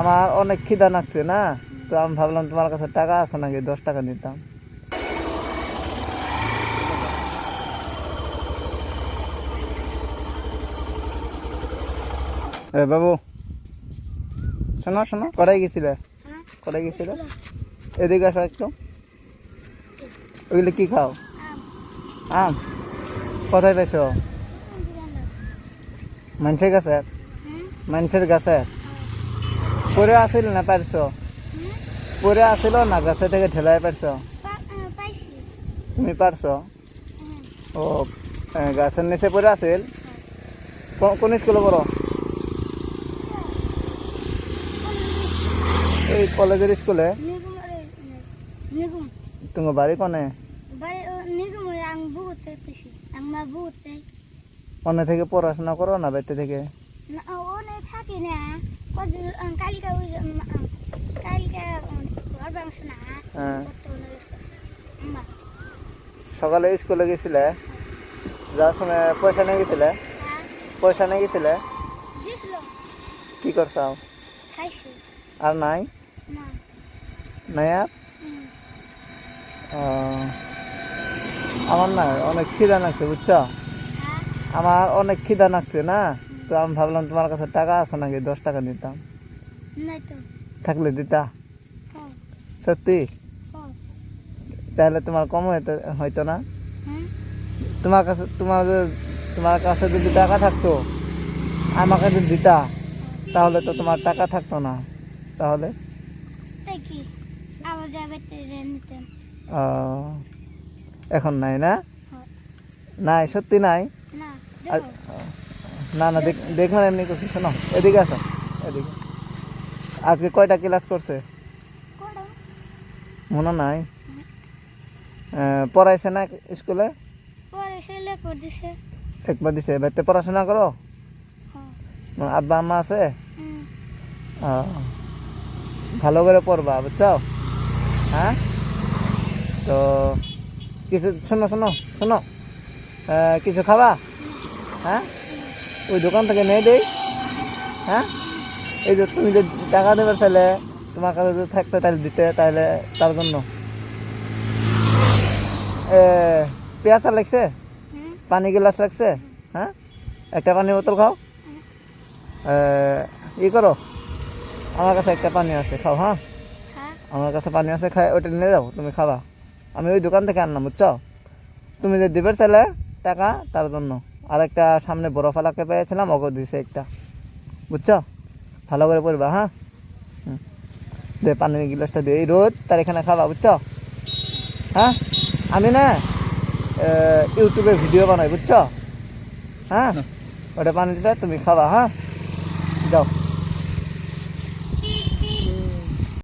আমার অনেক খিদা লাগছে না তো আমি ভাবলাম তোমার কাছে টাকা আছে নাকি দশ টাকা নিতাম। এ বাবু শোনো শোনো কটাই গেছিলে? কটাই গেছিলে? এদিকে আসো একটু। ওইগুলো কি খাও? আম। কোথায় পেয়েছ? মানুষের গাছে হুম। মানুষের গাছে পরে আসিল না পারছ পরে আসিল না, গাছে থেকে ঠেলাই পারছ তুমি পারছ? ও গাছের নিচে পরে আসিল কোন- স্কুলে পড়ো? এই কলেজের স্কুলে? তোমার বাড়ি কোনে? অন্য থেকে পড়াশোনা করো না বাড়িতে থেকে? থাকি না। হ্যাঁ। সকালে স্কুলে গেছিলে? যাওয়ার সময় পয়সা নিয়ে গেছিলে? হ্যাঁ। পয়সা নিয়ে গেছিলে? কি খাইছি। আর নাই? নাই আর? আমার না অনেক খিদা লাগছে বুঝছ? হ্যাঁ। আমার অনেক খিদা লাগছে না? তো আমি ভাবলাম তোমার কাছে টাকা আছে নাকি? দশ টাকা তো। থাকলে দিতা? হ্যাঁ। সত্যি? হ্যাঁ। তাহলে তোমার কম হইতো হয়তো না? তোমার কাছে তোমার তোমার কাছে যদি টাকা থাকতো আমাকে যদি দিতা তাহলে তো তোমার টাকা থাকতো না। তাহলে? ও, এখন নাই না? হ্যাঁ। নাই সত্যি নাই? না না দেখ এমনি করছি শোনো এদিকে আসো এদিকে। আজকে কয়টা ক্লাস করছে? মনে নাই। পড়াইছে না স্কুলে? একবার দিছে বাড়িতে পড়াশোনা করো? হ্যাঁ। আব্বা আম্মা আছে? ভালো করে পড়বা বুঝছ? হ্যাঁ? তো কিছু শোনো শোনো শোনো। কিছু খাবা? হ্যাঁ? ওই দোকান থেকে নিয়ে দেই হ্যাঁ? এই যে তুমি যে টাকা দেবে তাহলে তোমার কাছে যদি থাকতে তাহলে দিতে, তাহলে তার জন্য। পেঁয়াজা লাগছে? পানি গ্লাস লাগছে? হ্যাঁ? একটা পানি বোতল খাও। ই করো। আমার কাছে একটা পানি আছে, খাও হ্যাঁ? আমার কাছে পানি আছে, খাই, ওইটা নিয়ে যাও, তুমি খাবা। আমি ওই দোকান থেকে আনলাম, বুঝছ? তুমি যে দিবে চাইলে টাকা তার জন্য। আর একটা সামনে বড় ফালাকে পেয়েছিলাম ওকে দিছে একটা। বুঝছ? ভালো করে পড়বা হ্যাঁ। দে পানির গিলাসটা দিয়ে এই রোদ তার এখানে খাবা বুঝছ? হ্যাঁ? আমি না ইউটিউবে ভিডিও বানাই বুঝছ? হ্যাঁ? ওটা পানি দিলে তুমি খাবা হ্যাঁ? যাও।